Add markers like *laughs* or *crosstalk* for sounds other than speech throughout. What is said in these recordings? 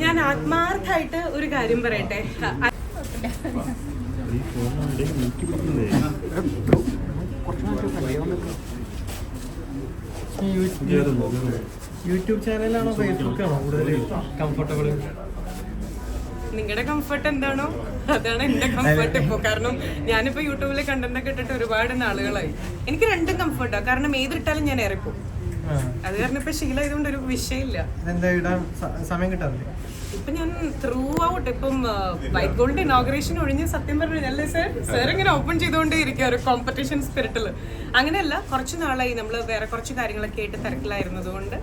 ഞാൻ ആത്മാർത്ഥമായിട്ട് ഒരു കാര്യം പറയട്ടെ. യൂട്യൂബ് ചാനലാണോ ഫേസ്ബുക്കാണോ കൂടുതൽ കംഫർട്ടബിൾ നിങ്ങളുടെ കംഫർട്ട് എന്താണോ? അതാണ് എന്റെ കംഫർട്ട് ഇപ്പോ. കാരണം ഞാനിപ്പോ യൂട്യൂബിലെ കണ്ടന്റ് ഒക്കെ ഇട്ടിട്ട് ഒരുപാട് നാളുകളായി. എനിക്ക് രണ്ടും കംഫർട്ടാണ് കാരണം ഏതിട്ടാലും ഞാൻ ഇറക്കും അത് കാരണം ഇപ്പൊ ശീലമായതുകൊണ്ട് ഒരു വിഷയമില്ല. സമയം കിട്ടാറില്ല? ഇപ്പൊ ഞാൻ ത്രൂ ഔട്ട് ഇപ്പം വൈറ്റ് ഗോൾഡ് ഇനോഗ്രേഷൻ ഒഴിഞ്ഞ് സത്യം പറഞ്ഞു അല്ലേ സർ സർ ഇങ്ങനെ ഓപ്പൺ ചെയ്തുകൊണ്ടേ ഇരിക്കുക ഒരു കോമ്പറ്റീഷൻ സ്പിരിറ്റിൽ അങ്ങനെയല്ല കുറച്ച് നാളായി നമ്മൾ വേറെ കുറച്ച് കാര്യങ്ങളൊക്കെ ആയിട്ട് തിരക്കിലായിരുന്നത് കൊണ്ട്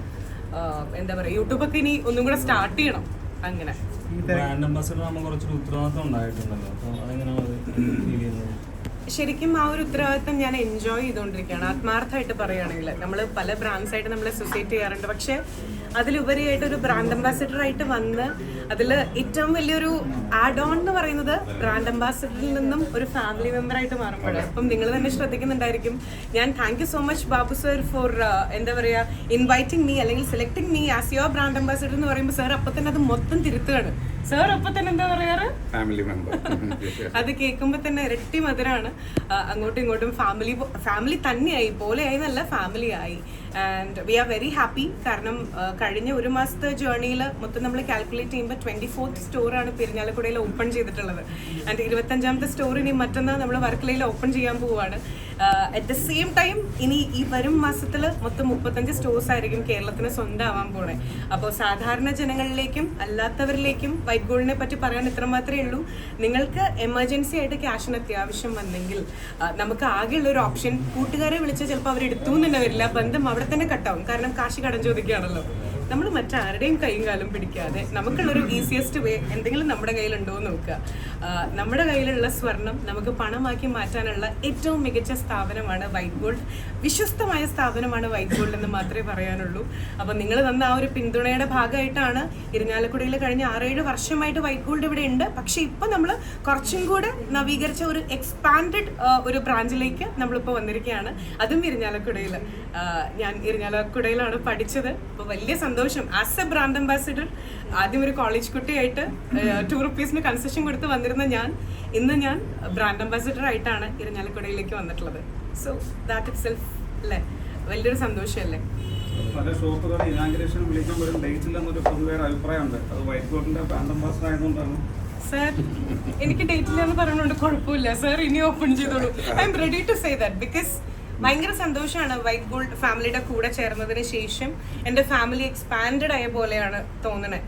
ആ, എന്താ പറയുക യൂട്യൂബൊക്കെ ഇനി ഒന്നും കൂടെ സ്റ്റാർട്ട് ചെയ്യണം അങ്ങനെ. ബ്രാൻഡ് അംബാസിഡർ നമ്മൾ കുറച്ചൊരു ഉത്തരവാദിത്വം ഉണ്ടായിട്ടുണ്ടല്ലോ. അപ്പോൾ അതെങ്ങനെയാണ് ശരിക്കും ആ ഒരു ഉത്തരവാദിത്തം ഞാൻ എൻജോയ് ചെയ്തുകൊണ്ടിരിക്കുകയാണ്. ആത്മാർത്ഥമായിട്ട് പറയുകയാണെങ്കിൽ നമ്മൾ പല ബ്രാൻഡ്സായിട്ട് നമ്മൾ അസോസിയേറ്റ് ചെയ്യാറുണ്ട്. പക്ഷേ അതിലുപരിയായിട്ട് ഒരു ബ്രാൻഡ് അംബാസിഡർ ആയിട്ട് വന്ന് അതിൽ ഏറ്റവും വലിയൊരു ആഡ് ഓൺ എന്ന് പറയുന്നത് ബ്രാൻഡ് അംബാസിഡറിൽ നിന്നും ഒരു ഫാമിലി മെമ്പറായിട്ട് മാറുമ്പോഴാണ്. അപ്പം നിങ്ങൾ തന്നെ ശ്രദ്ധിക്കുന്നുണ്ടായിരിക്കും. ഞാൻ thank you so much Babu sir for എന്താ പറയുക ഇൻവൈറ്റിംഗ് മീ അല്ലെങ്കിൽ selecting me as your brand ambassador എന്ന് പറയുമ്പോൾ സാർ അപ്പം തന്നെ അത് മൊത്തം തിരുത്തുകയാണ്. സാർ അപ്പൊ തന്നെ എന്താ പറയാറ്? ഫാമിലി മെമ്പർ *laughs* അത് കേൾക്കുമ്പോൾ തന്നെ ഇരട്ടി മധുരാണ്. അങ്ങോട്ടും ഇങ്ങോട്ടും ഫാമിലി ഫാമിലി തന്നെയായി. പോലെയായി നല്ല ഫാമിലി ആയി. And we are very happy കാരണം കഴിഞ്ഞ ഒരു മാസത്തെ ജേർണിയിൽ മൊത്തം നമ്മൾ കാൽക്കുലേറ്റ് ചെയ്യുമ്പോൾ ട്വന്റി ഫോർത്ത് സ്റ്റോറാണ് പെരിഞ്ഞാലക്കുടയിൽ ഓപ്പൺ ചെയ്തിട്ടുള്ളത്. ആൻഡ് ഇരുപത്തഞ്ചാമത്തെ സ്റ്റോർ ഇനി മറ്റന്നാൾ നമ്മൾ വർക്കലയിൽ ഓപ്പൺ ചെയ്യാൻ പോവുകയാണ് അറ്റ് ദ സെയിം ടൈം ഇനി ഈ വരും മാസത്തിൽ മൊത്തം മുപ്പത്തഞ്ച് സ്റ്റോഴ്സ് ആയിരിക്കും കേരളത്തിന് സ്വന്തമാവാൻ പോണേ. അപ്പോൾ സാധാരണ ജനങ്ങളിലേക്കും അല്ലാത്തവരിലേക്കും വൈറ്റ് ഗോൾഡിനെ പറ്റി പറയാൻ ഇത്ര മാത്രമേ ഉള്ളൂ. നിങ്ങൾക്ക് എമർജൻസി ആയിട്ട് ക്യാഷിന് അത്യാവശ്യം വന്നെങ്കിൽ നമുക്ക് ആകെയുള്ള ഒരു ഓപ്ഷൻ കൂട്ടുകാരെ വിളിച്ച് ചിലപ്പോൾ അവർ എടുത്തു തന്നെ വരില്ല. ബന്ധം അവിടെ തന്നെ കട്ടാവും കാരണം കാശി കടം ചോദിക്കുകയാണല്ലോ. നമ്മൾ മറ്റാരുടെയും കൈയും കാലും പിടിക്കാതെ നമുക്കുള്ളൊരു ഈസിയസ്റ്റ് വേ എന്തെങ്കിലും നമ്മുടെ കയ്യിലുണ്ടോ എന്ന് നോക്കുക. നമ്മുടെ കയ്യിലുള്ള സ്വർണം നമുക്ക് പണമാക്കി മാറ്റാനുള്ള ഏറ്റവും മികച്ച സ്ഥാപനമാണ് വൈറ്റ് ഗോൾഡ് വിശ്വസ്തമായ സ്ഥാപനമാണ് വൈറ്റ് ഗോൾഡ് എന്ന് മാത്രമേ പറയാനുള്ളൂ. അപ്പോൾ നിങ്ങൾ തന്ന ആ ഒരു പിന്തുണയുടെ ഭാഗമായിട്ടാണ് ഇരിങ്ങാലക്കുടിയിൽ കഴിഞ്ഞ ആറേഴ് വർഷമായിട്ട് വൈറ്റ് ഗോൾഡ് ഇവിടെ ഉണ്ട്. പക്ഷേ ഇപ്പോൾ നമ്മൾ കുറച്ചും കൂടെ നവീകരിച്ച ഒരു എക്സ്പാൻഡഡ് ഒരു ബ്രാഞ്ചിലേക്ക് നമ്മളിപ്പോൾ വന്നിരിക്കുകയാണ്. അതും ഇരിഞ്ഞാലക്കുടയിൽ ഞാൻ ഇരിഞ്ഞാലക്കുടയിലാണ് പഠിച്ചത്. അപ്പോൾ വലിയ സന്തോഷം. ആസ് എ ബ്രാൻഡ് അംബാസിഡർ ആദ്യം ഒരു കോളേജ് കുട്ടിയായിട്ട് ടു റുപ്പീസിന് കൺസെഷൻ കൊടുത്ത് വന്നിരുന്ന ഞാൻ ഇന്ന് ഞാൻ ബ്രാൻഡ് അംബാസിഡർ ആയിട്ടാണ് ഇരഞ്ഞാലക്കുടയിലേക്ക് വന്നിട്ടുള്ളത്. സോ ദാറ്റ് ഇറ്റ് സെൽഫ് അല്ലേ വലിയൊരു സന്തോഷമല്ലേ? പല ഷോപ്പുകൾ ഇനാഗ്രേഷൻ വിളിക്കാൻ പൊതുവേ അഭിപ്രായമുണ്ട്. അത് വൈറ്റ് ബ്രാൻഡ് അംബാസഡർ ആയതുകൊണ്ടാണ്. സർ എനിക്ക് ഡേറ്റ് പറഞ്ഞുകൊണ്ട് പറയുന്നുണ്ട് കുഴപ്പമില്ല. സർ ഇനി ഓപ്പൺ ചെയ്തോളൂ. I'm ready to say that because ഭയങ്കര സന്തോഷമാണ് വൈറ്റ് ഗോൾഡ് ഫാമിലിയുടെ കൂടെ ചേർന്നതിന് ശേഷം എന്റെ ഫാമിലി എക്സ്പാൻഡ് ആയ പോലെയാണ് തോന്നണേ.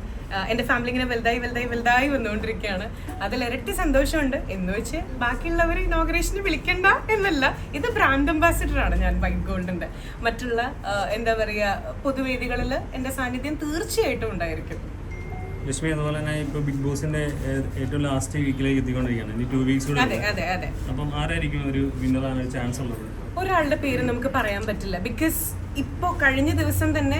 എന്റെ ഫാമിലി ഇങ്ങനെ വലുതായി വലുതായി വലുതായി വന്നുകൊണ്ടിരിക്കുകയാണ്. അതിൽ ഇരട്ടി സന്തോഷമുണ്ട്. എന്ന് വെച്ച് ബാക്കിയുള്ളവർ ഇനോഗ്രേഷന് വിളിക്കണ്ട എന്നല്ല ഇത് ബ്രാൻഡ് അംബാസിഡർ ആണ് ഞാൻ വൈറ്റ് ഗോൾഡിന്റെ. മറ്റുള്ള എന്താ പറയുക പൊതുവേദികളിൽ എന്റെ സാന്നിധ്യം തീർച്ചയായിട്ടും ഉണ്ടായിരിക്കും. ലക്ഷ്മി അതുപോലെ തന്നെ ഇപ്പൊ ബിഗ് ബോസിന്റെ ഏറ്റവും ലാസ്റ്റ് വീക്കിലേക്ക് എത്തിക്കൊണ്ടിരിക്കുകയാണ്. ഇനി ടു വീക്സ് കൂടെ അപ്പം ആരായിരിക്കും ഒരു വിന്നറാണ് ചാൻസ് ഉള്ളത്? ഒരാളുടെ പേര് നമുക്ക് പറയാൻ പറ്റില്ല. ബിക്കോസ് ഇപ്പോൾ കഴിഞ്ഞ ദിവസം തന്നെ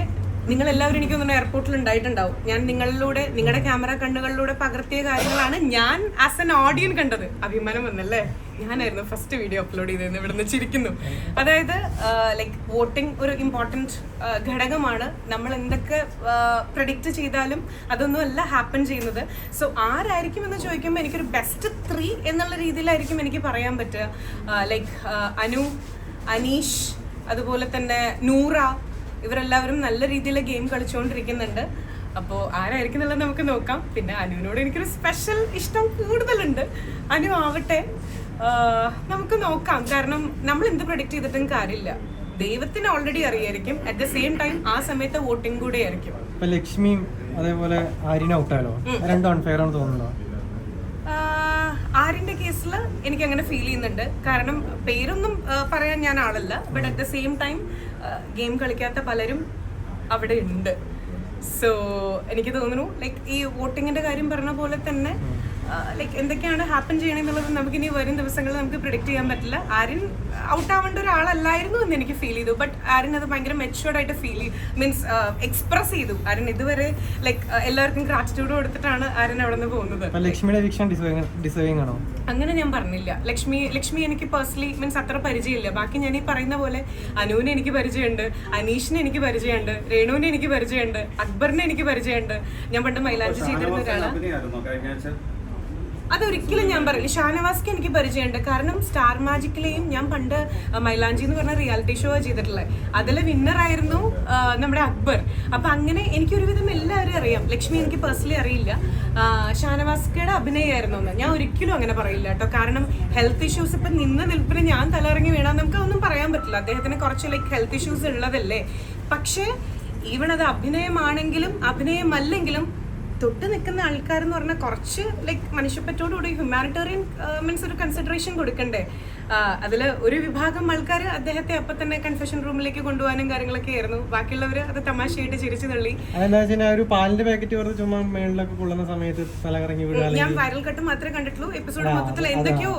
നിങ്ങൾ എല്ലാവരും എനിക്ക് തോന്നുന്നു എയർപോർട്ടിൽ ഉണ്ടായിട്ടുണ്ടാവും. ഞാൻ നിങ്ങളിലൂടെ നിങ്ങളുടെ ക്യാമറ കണ്ണുകളിലൂടെ പകർത്തിയ കാര്യങ്ങളാണ് ഞാൻ ആസ് എൻ ഓഡിയൻ കണ്ടത്. അഭിമാനം വന്നല്ലേ? ഞാനായിരുന്നു ഫസ്റ്റ് വീഡിയോ അപ്ലോഡ് ചെയ്തതെന്ന് ഇവിടുന്ന് ചിരിക്കുന്നു. അതായത് ലൈക്ക് വോട്ടിംഗ് ഒരു ഇമ്പോർട്ടന്റ് ഘടകമാണ്. നമ്മൾ എന്തൊക്കെ പ്രഡിക്റ്റ് ചെയ്താലും അതൊന്നുമല്ല ഹാപ്പൻ ചെയ്യുന്നത്. സോ ആരായിരിക്കും എന്ന് ചോദിക്കുമ്പോൾ എനിക്കൊരു ബെസ്റ്റ് ത്രീ എന്നുള്ള രീതിയിലായിരിക്കും എനിക്ക് പറയാൻ പറ്റുക. ലൈക്ക് അനു അനീഷ് അതുപോലെ തന്നെ നൂറ ഇവരെല്ലാവരും നല്ല രീതിയിൽ ഗെയിം കളിച്ചുകൊണ്ടിരിക്കുന്നുണ്ട് അപ്പോൾ ആരായിരിക്കും എന്നുള്ളത് നമുക്ക് നോക്കാം. പിന്നെ അനുവിനോട് എനിക്കൊരു സ്പെഷ്യൽ ഇഷ്ടം കൂടുതലുണ്ട്. അനു ആവട്ടെ. നമുക്ക് നോക്കാം. കാരണം നമ്മൾ എന്ത് പ്രൊഡിക്റ്റ് ചെയ്തിട്ടും കാര്യമില്ല. ദൈവത്തിന് ഓൾറെഡി അറിയായിരിക്കും. അറ്റ് ദ സെയിം ടൈം ആ സമയത്ത് വോട്ടിംഗ് കൂടെ ആയിരിക്കും. ഇപ്പൊ ലക്ഷ്മിയും അതേപോലെ ആര്യനും ഔട്ടായാലോ രണ്ടും അൺഫെയർ ആണ് തോന്നുന്നുണ്ടോ? ആഹ് ആരിന്റെ കേസിൽ എനിക്ക് അങ്ങനെ ഫീൽ ചെയ്യുന്നുണ്ട്. കാരണം പേരൊന്നും പറയാൻ ഞാൻ ആളല്ല. But at the same time game കളിക്കാത്ത പലരും അവിടെ ഉണ്ട്. സോ എനിക്ക് തോന്നുന്നു ലൈക്ക് ഈ വോട്ടിങ്ങിന്റെ കാര്യം പറഞ്ഞ പോലെ തന്നെ ലൈക്ക് എന്തൊക്കെയാണ് ഹാപ്പൻ ചെയ്യണമെന്നുള്ളത് നമുക്ക് ഇനി വരും ദിവസങ്ങളിൽ നമുക്ക് പ്രിഡിക്റ്റ് ചെയ്യാൻ പറ്റില്ല. ആരിൻ ഔട്ട് ആവേണ്ട ഒരാളല്ലായിരുന്നു എന്ന് എനിക്ക് ഫീൽ ചെയ്തു. ബട്ട് ആരിൻ അത് ഭയങ്കര മെച്ചുവേർഡ് ആയിട്ട് ഫീൽ മീൻസ് എക്സ്പ്രസ് ചെയ്തു. ആര്യൻ ഇതുവരെ ലൈക്ക് എല്ലാവർക്കും ഗ്രാറ്റിറ്റ്യൂഡ് കൊടുത്തിട്ടാണ് ആര്യൻ അവിടെ നിന്ന് പോകുന്നത് ലക്ഷ്മിയുടെ എവിക്ഷൻ ഡിസേർവിംഗ് ആണോ? അങ്ങനെ ഞാൻ പറഞ്ഞില്ല. ലക്ഷ്മി ലക്ഷ്മി എനിക്ക് പേഴ്സണലി മീൻസ് അത്ര പരിചയമില്ല. ബാക്കി ഞാൻ ഈ പറയുന്ന പോലെ അനുവിനെ എനിക്ക് പരിചയമുണ്ട് അനീഷിനെ എനിക്ക് പരിചയമുണ്ട് രേണുവിനെ എനിക്ക് പരിചയമുണ്ട് അക്ബറിനെ എനിക്ക് പരിചയമുണ്ട്. ഞാൻ പണ്ട് മൈലാഞ്ചി ചെയ്തിരുന്ന ഒരാളാണ് അതൊരിക്കലും ഞാൻ പറയില്ല. ഷാനവാസ്ക്ക് എനിക്ക് പരിചയമുണ്ട്. കാരണം സ്റ്റാർ മാജിക്കിലെയും ഞാൻ പണ്ട് മൈലാഞ്ചി എന്ന് പറഞ്ഞ റിയാലിറ്റി ഷോ ചെയ്തിട്ടുള്ളത്. അതിലെ വിന്നർ ആയിരുന്നു നമ്മുടെ അക്ബർ. അപ്പൊ അങ്ങനെ എനിക്ക് ഒരുവിധം എല്ലാവരും അറിയാം. ലക്ഷ്മി എനിക്ക് പേഴ്സണലി അറിയില്ല. ഷാനവാസ്കയുടെ അഭിനയമായിരുന്നു എന്ന് ഞാൻ ഒരിക്കലും അങ്ങനെ പറയില്ല കേട്ടോ. കാരണം ഹെൽത്ത് ഇഷ്യൂസ് ഇപ്പം നിന്ന് നിൽപ്പിന് ഞാൻ തലയിറങ്ങി വീണാൽ നമുക്ക് ഒന്നും പറയാൻ പറ്റില്ല. അദ്ദേഹത്തിന് കുറച്ച് ലൈക്ക് ഹെൽത്ത് ഇഷ്യൂസ് ഉള്ളതല്ലേ. പക്ഷേ ഈവൺ അത് അഭിനയമാണെങ്കിലും അഭിനയമല്ലെങ്കിലും തൊട്ട് നിൽക്കുന്ന ആൾക്കാരെന്ന് പറഞ്ഞാൽ കുറച്ച് ലൈക്ക് മനുഷ്യപ്പറ്റോടുകൂടി ഹ്യൂമാനിറ്റേറിയൻ മീൻസ് ഒരു കൺസിഡറേഷൻ കൊടുക്കണ്ടേ? അതിൽ ഒരു വിഭാഗം ആൾക്കാർ അദ്ദേഹത്തെ അപ്പൊ തന്നെ കൺഫെഷൻ റൂമിലേക്ക് കൊണ്ടുപോകാനും കാര്യങ്ങളൊക്കെ ആയിരുന്നു. ബാക്കിയുള്ളവർ അത് തമാശയായിട്ട് ചിരിച്ചു തള്ളി. ഒരു പാലിന്റെ പാക്കറ്റ് വെറുതെ ചുമ്മാ മേളിലൊക്കെ കൊള്ളുന്ന സമയത്ത് തലകറങ്ങി വിടുക ഞാൻ വൈറൽ കട്ട് മാത്രമേ കണ്ടിട്ടുള്ളൂ. എപ്പിസോഡ് മൊത്തത്തിൽ. എന്തൊക്കെയോ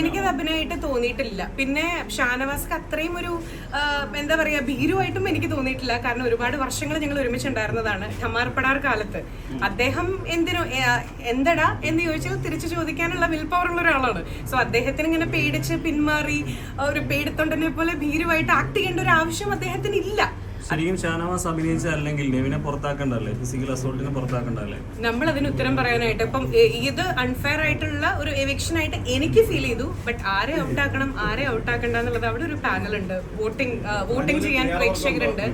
എനിക്കത് അഭിനയമായിട്ട് തോന്നിയിട്ടില്ല. പിന്നെ ഷാനവാസ്ക്ക് അത്രയും ഒരു എന്താ പറയാ ഭീരുവായിട്ടും എനിക്ക് തോന്നിയിട്ടില്ല. കാരണം ഒരുപാട് വർഷങ്ങൾ ഞങ്ങൾ ഒരുമിച്ചുണ്ടായിരുന്നതാണ്. ഹമാർപ്പടാർ കാലത്ത്. അദ്ദേഹം എന്തിനു എന്തടാ എന്ന് ചോദിച്ചാൽ തിരിച്ചു ചോദിക്കാനുള്ള വിൽ പവർ ഉള്ള ഒരാളാണ്. സോ അദ്ദേഹത്തിന് ഇങ്ങനെ പേടിച്ച് പിന്മാറി ഒരു പേടിത്തൊണ്ടനെ പോലെ ഭീരുമായിട്ട് ആക്ട് ചെയ്യേണ്ട ഒരു ആവശ്യം അദ്ദേഹത്തിന് ഇല്ല. ശരിക്കും ഷാനവാസ് അഭിനയിച്ച അല്ലെങ്കിൽ നെവിനെ പുറത്താക്കണ്ടല്ലേ ഫിസിക്കൽ അസോൾട്ടിനെ പുറത്താക്കണ്ടല്ലേ നമ്മൾ അതിന് ഉത്തരം പറയാനായിട്ട് ഇപ്പം ഇത് അൺഫെയർ ആയിട്ടുള്ള ഒരു എവിക്ഷൻ ആയിട്ട് എനിക്ക് ഫീൽ ചെയ്തു. ബട്ട് ആരെ ഔട്ടാക്കണം ആരെ ഔട്ടാക്കണ്ട എന്നുള്ളത് അവിടെ ഒരു പാനൽ ഉണ്ട്. വോട്ടിംഗ് വോട്ടിംഗ് ചെയ്യാൻ പ്രേക്ഷകരുണ്ട്.